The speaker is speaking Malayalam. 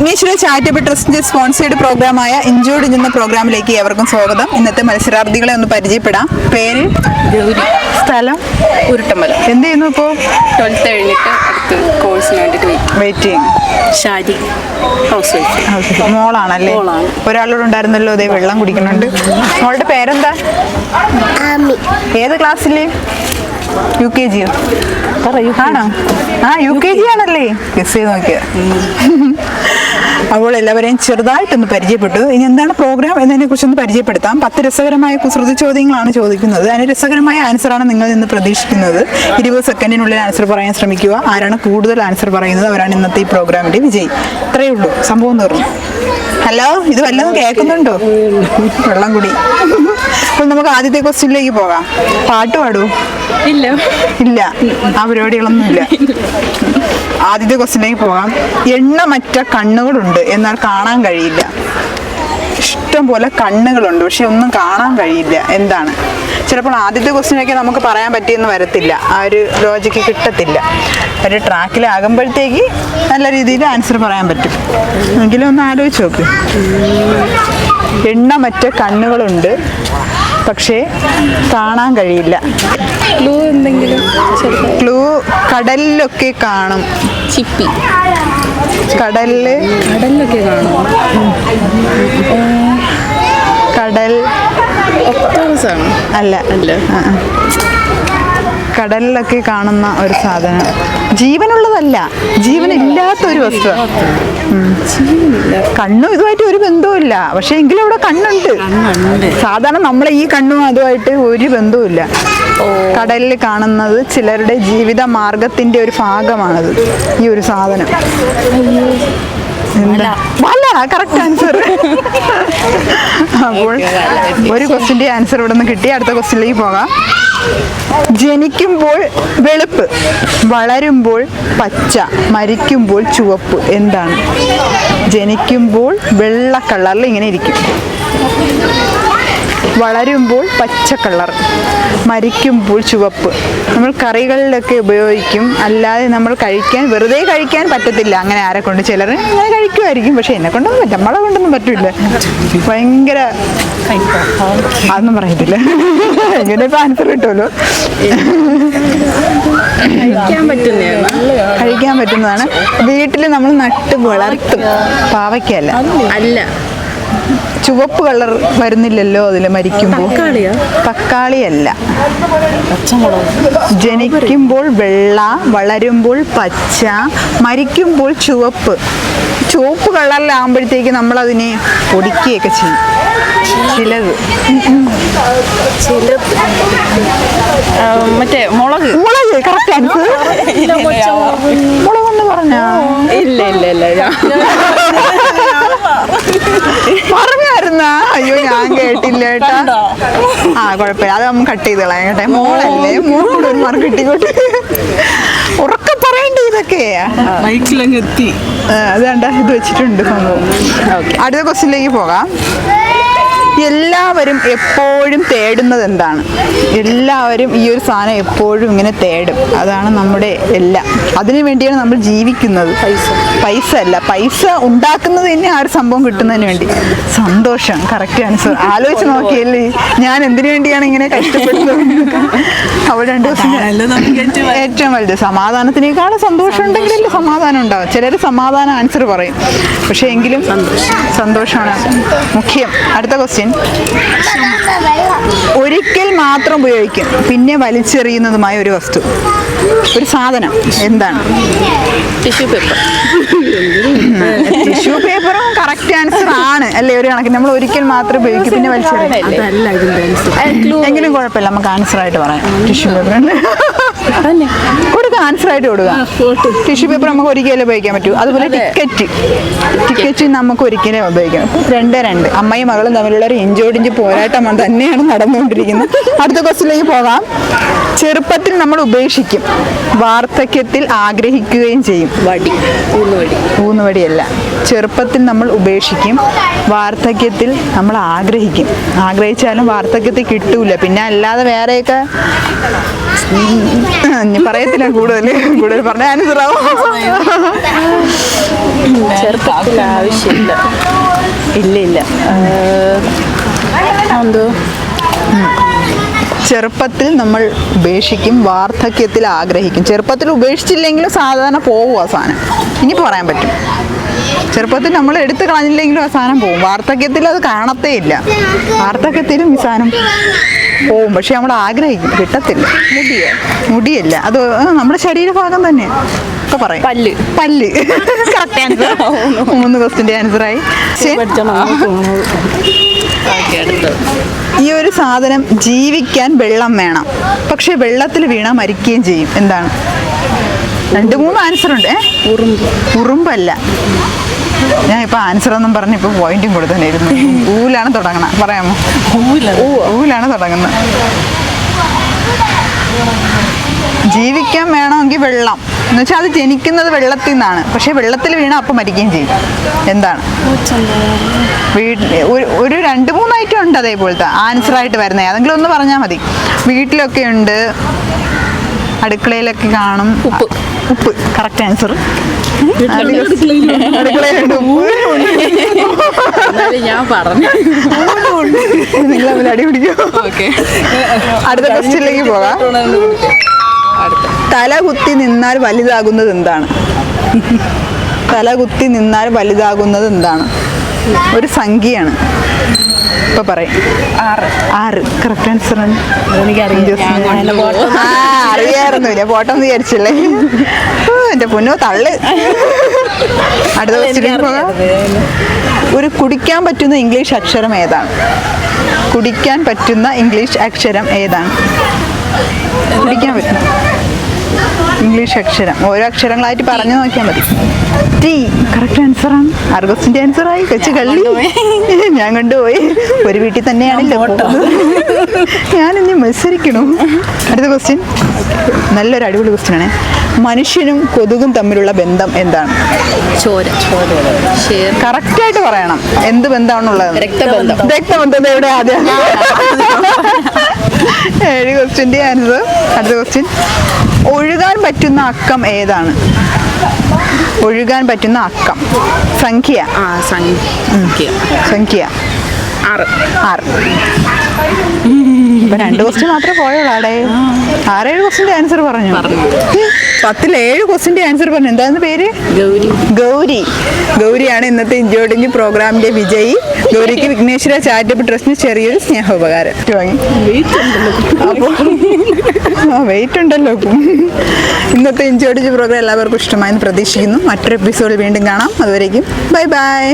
വിഘ്നേശ്വര ചാരിറ്റബിൾ ട്രസ്റ്റിന്റെ സ്പോൺസേഡ് പ്രോഗ്രാമായ ഇഞ്ചോട് എന്ന പ്രോഗ്രാമിലേക്ക് ഏവർക്കും സ്വാഗതം. ഇന്നത്തെ മത്സരാർത്ഥികളെ ഒന്ന് പരിചയപ്പെടാം. പേര്? ഗൗരി സ്ഥലം? ഉരുട്ടമ്പലം. എന്ത് ചെയ്യുന്നു ഇപ്പോൾ ട്വൽത്ത് കഴിഞ്ഞിട്ട് അടുത്ത് കോഴ്സിന് വേണ്ടിയിട്ട് വെയിറ്റ് വെയിറ്റിംഗ് ഷാരി ഹൗസ് വൈഫ് മോളാണല്ലേ? മോളാണ്. ഒരാളോട് ഉണ്ടായിരുന്നല്ലോ അതേ വെള്ളം കുടിക്കുന്നുണ്ട്. മോളുടെ പേരെന്താ? ഏത് ക്ലാസ്സിൽ യു? കെ ജിയോ ആണോ? ആ യു കെ ജി ആണല്ലേ. ഗസ് ചെയ്ത് നോക്കിയ. അപ്പോൾ എല്ലാവരെയും ചെറുതായിട്ടൊന്ന് പരിചയപ്പെട്ടു. ഇനി എന്താണ് പ്രോഗ്രാം എന്നതിനെ കുറിച്ചൊന്ന് പരിചയപ്പെടുത്താം. പത്ത് രസകരമായ കുസൃതി ചോദ്യങ്ങളാണ് ചോദിക്കുന്നത്. അതിന് രസകരമായ ആൻസറാണ് നിങ്ങൾ നിന്ന് പ്രതീക്ഷിക്കുന്നത്. ഇരുപത് സെക്കൻഡിനുള്ളിൽ ആൻസർ പറയാൻ ശ്രമിക്കുക. ആരാണ് കൂടുതൽ ആൻസർ പറയുന്നത്? അവരാണ് ഇന്നത്തെ ഈ പ്രോഗ്രാമിന്റെ വിജയി. ഇത്രയേ ഉള്ളൂ. സംഭവം തീർന്നു. ഹലോ ഇത് വല്ലതും കേൾക്കുന്നുണ്ടോ? വെള്ളം കുടി. അപ്പോൾ നമുക്ക് ആദ്യത്തെ ക്വസ്റ്റ്യനിലേക്ക് പോകാം. പാട്ട് പാടൂ? ഇല്ല. ഇല്ല. ആ പരിപാടികളൊന്നും ഇല്ല ആദ്യത്തെ ക്വസ്റ്റിലേക്ക് പോകാം. എണ്ണമറ്റ കണ്ണുകളുണ്ട്. എന്നാൽ കാണാൻ കഴിയില്ല. ഇഷ്ടം പോലെ കണ്ണുകളുണ്ട്. പക്ഷെ ഒന്നും കാണാൻ കഴിയില്ല. എന്താണ്? ചിലപ്പോൾ ആദ്യത്തെ ക്വസ്റ്റിനൊക്കെ നമുക്ക് പറയാൻ പറ്റിയെന്ന് വരത്തില്ല. ആ ഒരു ലോജിക്ക് കിട്ടത്തില്ല. ഒരു ട്രാക്കിലാകുമ്പോഴത്തേക്ക് നല്ല രീതിയിൽ ആൻസർ പറയാൻ പറ്റും. എങ്കിലും ഒന്ന് ആലോചിച്ച് നോക്ക്. എണ്ണമറ്റ കണ്ണുകളുണ്ട്. പക്ഷേ കാണാൻ കഴിയില്ല. ക്ലൂ എന്തെങ്കിലും? ചെറുതായി ക്ലൂ കടലിലൊക്കെ കാണും. ചിപ്പി. കടലിൽ? കടലിലൊക്കെ കാണും. കടൽ. ഒക്ടോബസ് ആണ്. അല്ല. അല്ല. ആ, ആ. കടലിലൊക്കെ കാണുന്ന ഒരു സാധനം. ജീവനുള്ളതല്ല. ജീവനില്ലാത്ത ഒരു വസ്തു കണ്ണും ഇതുമായിട്ട് ഒരു ബന്ധവുമില്ല. പക്ഷെ എങ്കിലും ഇവിടെ കണ്ണുണ്ട്. സാധാരണ നമ്മളെ ഈ കണ്ണും അതുമായിട്ട് ഒരു ബന്ധവുമില്ല. കടലിൽ കാണുന്നത് ചിലരുടെ ജീവിത മാർഗത്തിന്റെ ഒരു ഭാഗമാണത്. ഈ ഒരു സാധനം. എന്താ? വല കറക്റ്റ് ആൻസർ അപ്പോൾ ഒരു ക്വസ്റ്റിന്റെ ആൻസർ ഇവിടെ നിന്ന് കിട്ടി. അടുത്ത ക്വസ്റ്റിനിലേക്ക് പോകാം. ജനിക്കുമ്പോൾ വെളുപ്പ് വളരുമ്പോൾ പച്ച മരിക്കുമ്പോൾ ചുവപ്പ് എന്താണ്? ജനിക്കുമ്പോൾ വെള്ള കളറിൽ ഇങ്ങനെ ഇരിക്കും. വളരുമ്പോൾ പച്ച കളർ മരിക്കുമ്പോൾ ചുവപ്പ്. നമ്മൾ കറികളിലൊക്കെ ഉപയോഗിക്കും അല്ലാതെ നമ്മൾ കഴിക്കാൻ വെറുതെ കഴിക്കാൻ പറ്റത്തില്ല. അങ്ങനെ ആരെ കൊണ്ട് ചിലർ അങ്ങനെ കഴിക്കുമായിരിക്കും പക്ഷെ എന്നെ കൊണ്ടൊന്നും പറ്റും നമ്മളെ കൊണ്ടൊന്നും പറ്റില്ല. ഭയങ്കര അതൊന്നും പറയത്തില്ല. എങ്ങനെ ഇപ്പൊ ആൻസർ കിട്ടുമല്ലോ? കഴിക്കാൻ പറ്റുന്നതാണ് കഴിക്കാൻ പറ്റുന്നതാണ്. വീട്ടിൽ നമ്മൾ നട്ട് വളർത്തും. പാവയ്ക്കല്ല അല്ല. ചുവപ്പ് കളർ വരുന്നില്ലല്ലോ അതിൽ മരിക്കുമ്പോൾ തക്കാളിയാ? തക്കാളിയല്ല. ജനിക്കുമ്പോൾ വെള്ള വളരുമ്പോൾ പച്ച മരിക്കുമ്പോൾ ചുവപ്പ്. ചുവപ്പ് കളറിലാകുമ്പോഴത്തേക്ക് നമ്മൾ അതിനെ പൊടിക്കുകയൊക്കെ ചെയ്യും. ചിലത്. മറ്റേ മുളക്. മുളക് കറക്റ്റ് ആൻസർ മുളകെന്ന് പറഞ്ഞ? ഇല്ല ഇല്ല ഇല്ല ഞാൻ പറഞ്ഞായിരുന്ന അയ്യോ ഞാൻ കേട്ടില്ല കേട്ടാ ആ കുഴപ്പമില്ല. അത് നമ്മൾ കട്ട് ചെയ്ത് കളയാം കേട്ടെ. മോളല്ലേ? മോളോട് ഒരു മാർക്ക് കിട്ടിക്കോട്ടെ. ഉറക്കെ പറയണ്ടേ ഇതൊക്കെ? എത്തി. ആ, അത് കണ്ട ഇത് വെച്ചിട്ടുണ്ട് സംഭവം. അടുത്ത ക്വസ്റ്റിനിലേക്ക് പോകാം. എല്ലാവരും എപ്പോഴും തേടുന്നത് എന്താണ്? എല്ലാവരും ഈ ഒരു സാധനം എപ്പോഴും ഇങ്ങനെ തേടും. അതാണ് നമ്മുടെ എല്ലാം. അതിനു വേണ്ടിയാണ് നമ്മൾ ജീവിക്കുന്നത്. പൈസ. പൈസ അല്ല പൈസ ഉണ്ടാക്കുന്നത് തന്നെ ആ ഒരു സംഭവം കിട്ടുന്നതിന് വേണ്ടി. സന്തോഷം. കറക്റ്റ് ആൻസർ ആലോചിച്ച് നോക്കിയല്ലേ? ഞാൻ എന്തിനു വേണ്ടിയാണ് ഇങ്ങനെ കഷ്ടപ്പെടുന്നത്? അവിടെ രണ്ട് ഏറ്റവും വലുത്. സമാധാനത്തിനേക്കാളും സന്തോഷം ഉണ്ടെങ്കിലല്ലേ സമാധാനം ഉണ്ടാവും? ചിലർ സമാധാനം ആൻസർ പറയും. പക്ഷേ എങ്കിലും സന്തോഷമാണ്. മുഖ്യം. അടുത്ത ക്വസ്റ്റ്യൻ ഒരിക്കൽ മാത്രം ഉപയോഗിക്കും. പിന്നെ വലിച്ചെറിയുന്നതുമായ ഒരു വസ്തു. ഒരു സാധനം. എന്താണ്? ടിഷ്യൂ പേപ്പർ ടിഷ്യൂ പേപ്പറും കറക്റ്റ് ആൻസർ ആണ്. അല്ലേ? ഒരു കണക്കിന്. നമ്മൾ ഒരിക്കൽ മാത്രം ഉപയോഗിക്കും. പിന്നെ വലിച്ചെറിയും. എങ്കിലും കുഴപ്പമില്ല. നമുക്ക് ആൻസർ ആയിട്ട് പറയാം. ടിഷ്യൂ പേപ്പർ തന്നെ. കൊടുക്കുക ആൻസർ ആയിട്ട് കൊടുക്കുക ടിഷ്യൂ പേപ്പർ നമുക്ക് ഒരിക്കലേ ഉപയോഗിക്കാൻ പറ്റൂ. അതുപോലെ ടിക്കറ്റ്. ടിക്കറ്റ് നമുക്ക് ഒരിക്കലേ ഉപയോഗിക്കാം. രണ്ട് രണ്ട്. അമ്മയും മകളും തമ്മിലുള്ള ഒരു ഇഞ്ചോടിഞ്ച് പോരാട്ടം തന്നെയാണ് നടന്നുകൊണ്ടിരിക്കുന്നത്. അടുത്ത ക്വസ്റ്റിലേക്ക് പോകാം. ചെറുപ്പത്തിൽ നമ്മൾ ഉപേക്ഷിക്കും. വാർദ്ധക്യത്തിൽ ആഗ്രഹിക്കുകയും ചെയ്യും. വടി. ഊന്നുവടി. ഊന്നുവടിയല്ല ചെറുപ്പത്തിൽ നമ്മൾ ഉപേക്ഷിക്കും. വാർദ്ധക്യത്തിൽ നമ്മൾ ആഗ്രഹിക്കും. ആഗ്രഹിച്ചാലും വാർദ്ധക്യത്തിൽ കിട്ടൂല. പിന്നെ അല്ലാതെ വേറെയൊക്കെ പറയത്തില്ല കൂടുതൽ കൂടുതൽ പറഞ്ഞ ആൻസറാവും ചെറുപ്പത്തിൽ ആവശ്യമില്ല. ഇല്ല ഇല്ല. എന്തോ? ചെറുപ്പത്തിൽ നമ്മൾ ഉപേക്ഷിക്കും വാർദ്ധക്യത്തിൽ ആഗ്രഹിക്കും. ചെറുപ്പത്തിൽ ഉപേക്ഷിച്ചില്ലെങ്കിലും സാധാരണ പോകും ആ സാധനം. ഇനി പറയാൻ പറ്റും. ചെറുപ്പത്തിൽ നമ്മൾ എടുത്തു കളഞ്ഞില്ലെങ്കിലും ആ സാധനം പോകും വാർദ്ധക്യത്തിൽ അത് കാണത്തേ ഇല്ല. വാർദ്ധക്യത്തിലും ഈ സാധനം പോവും പക്ഷെ നമ്മൾ ആഗ്രഹിക്കും കിട്ടത്തില്ല. മുടിയ? മുടിയല്ല. അത് നമ്മുടെ ശരീരഭാഗം തന്നെ. ഒക്കെ പറയും. പല്ല്. പല്ല്. കറക്റ്റ് ആൻസർ മൂന്ന് ക്വസ്റ്റിന്റെ ആൻസറായി ഓക്കെ ഈ ഒരു സാധനം ജീവിക്കാൻ വെള്ളം വേണം. പക്ഷെ വെള്ളത്തിൽ വീണാൽ മരിക്കുകയും ചെയ്യും. എന്താണ്? രണ്ട് മൂന്ന് ആൻസർ ഉണ്ട്? ഉറുമ്പ്. ഉറുമ്പല്ല. ഞാൻ ഇപ്പൊ ആൻസർ ഒന്നും പറഞ്ഞ് ഇപ്പൊ പോയിന്റും കൊടുത്തനായിരുന്നു ഊലാണ് തുടങ്ങണം പറയാമോ? ഊലാണ് തുടങ്ങുന്നത്. ജീവിക്കാൻ വേണമെങ്കിൽ വെള്ളം. എന്ന് വെച്ചാൽ അത് ജനിക്കുന്നത് വെള്ളത്തിൽ നിന്നാണ്. പക്ഷെ വെള്ളത്തിൽ വീണ അപ്പം മരിക്കുകയും ചെയ്യും. എന്താണ്? വീട്ടിൽ ഒരു ഒരു രണ്ട് മൂന്ന് ഐറ്റം ഉണ്ട് അതേപോലത്തെ ആൻസർ ആയിട്ട് വരുന്നത്. അതെങ്കിലും ഒന്ന് പറഞ്ഞാൽ മതി. വീട്ടിലൊക്കെ ഉണ്ട്. അടുക്കളയിലൊക്കെ കാണും. ഉപ്പ്. ഉപ്പ്. കറക്റ്റ് ആൻസർ ഞാൻ പറഞ്ഞു. നിങ്ങൾ തമ്മിൽ അടി പിടിക്കും? അടുത്ത ക്വസ്റ്റ്യനിലേക്ക് പോകാം. തല കുത്തി നിന്നാൽ വലുതാകുന്നത് എന്താണ്? തല കുത്തി നിന്നാൽ വലുതാകുന്നത് എന്താണ്? ഒരു സംഖ്യയാണ്. ഇപ്പൊ പറയും. ആറ്. ആറ്. കറക്റ്റ് ആൻസർ ആണ്. അറിയായിരുന്നു ഞാൻ പോട്ടം വിചാരിച്ചില്ലേ? എന്റെ പൊന്നോ തള്ളു. അടുത്ത ക്വസ്റ്റ്യനിലേക്ക് പോകാം. ഒരു കുടിക്കാൻ പറ്റുന്ന ഇംഗ്ലീഷ് അക്ഷരം ഏതാണ്? കുടിക്കാൻ പറ്റുന്ന ഇംഗ്ലീഷ് അക്ഷരം ഏതാണ്? കുടിക്കാൻ പറ്റുന്ന. ഇംഗ്ലീഷ് അക്ഷരം. ഓരോ അക്ഷരങ്ങളായിട്ട് പറഞ്ഞു നോക്കിയാൽ മതി. ടി. കറക്റ്റ് ആൻസർ ആണ്. അർഗസിന്റെ ആൻസർ ആയി. കൊച്ചു കള്ളി. ഞാൻ കണ്ടുപോയി. ഒരു വീട്ടിൽ തന്നെയാണല്ലോ ഞാനിനി ഞാൻ ഇനി മത്സരിക്കണു. അടുത്ത ക്വസ്റ്റ്യൻ നല്ലൊരു അടിപൊളി ക്വസ്റ്റ്യൻ ആണ്. മനുഷ്യനും കൊതുകും തമ്മിലുള്ള ബന്ധം എന്താണ്? ചോര. കറക്റ്റ് ആയിട്ട് പറയണം. എന്ത് ബന്ധമാണുള്ളത്? രക്തബന്ധം. രക്തബന്ധം എവിടെ ആദ്യം? ഏഴ് ക്വസ്റ്റ്യന്റെ ആൻസർ അടുത്ത ക്വസ്റ്റ്യൻ ഒഴുകാൻ പറ്റുന്ന അക്കം ഏതാണ്? ഒഴുകാൻ പറ്റുന്ന അക്കം. സംഖ്യ. ആ സംഖ്യ. സംഖ്യ. ആറ്. ആറ്. ഇപ്പൊ രണ്ട് ക്വസ്റ്റ്യൻ മാത്രമേ പോയുള്ളൂ അവിടെ. ആറേഴ് ക്വസ്റ്റിന്റെ ആൻസർ പറഞ്ഞു. പറഞ്ഞു. പത്തിൽ ഏഴ് ക്വസ്റ്റിന്റെ ആൻസർ പറഞ്ഞു. എന്താന്ന് പേര്? ഗൗരി. ഗൗരി. ഗൗരിയാണ് ഇന്നത്തെ ഇഞ്ചോടിഞ്ച് പ്രോഗ്രാമിന്റെ വിജയി. ഗൗരിക്ക് വിഘ്നേശ്വര ചാരിറ്റബിൾ ട്രസ്റ്റിന് ചെറിയൊരു സ്നേഹോപകാരം. വാങ്ങി. അപ്പോൾ ആ വെയിറ്റ് ഉണ്ടല്ലോ ഇന്നത്തെ ഇഞ്ചോടിഞ്ച് പ്രോഗ്രാം എല്ലാവർക്കും ഇഷ്ടമായെന്ന് പ്രതീക്ഷിക്കുന്നു. മറ്റൊരു എപ്പിസോഡ് വീണ്ടും കാണാം. അതുവരേക്കും ബൈ ബൈ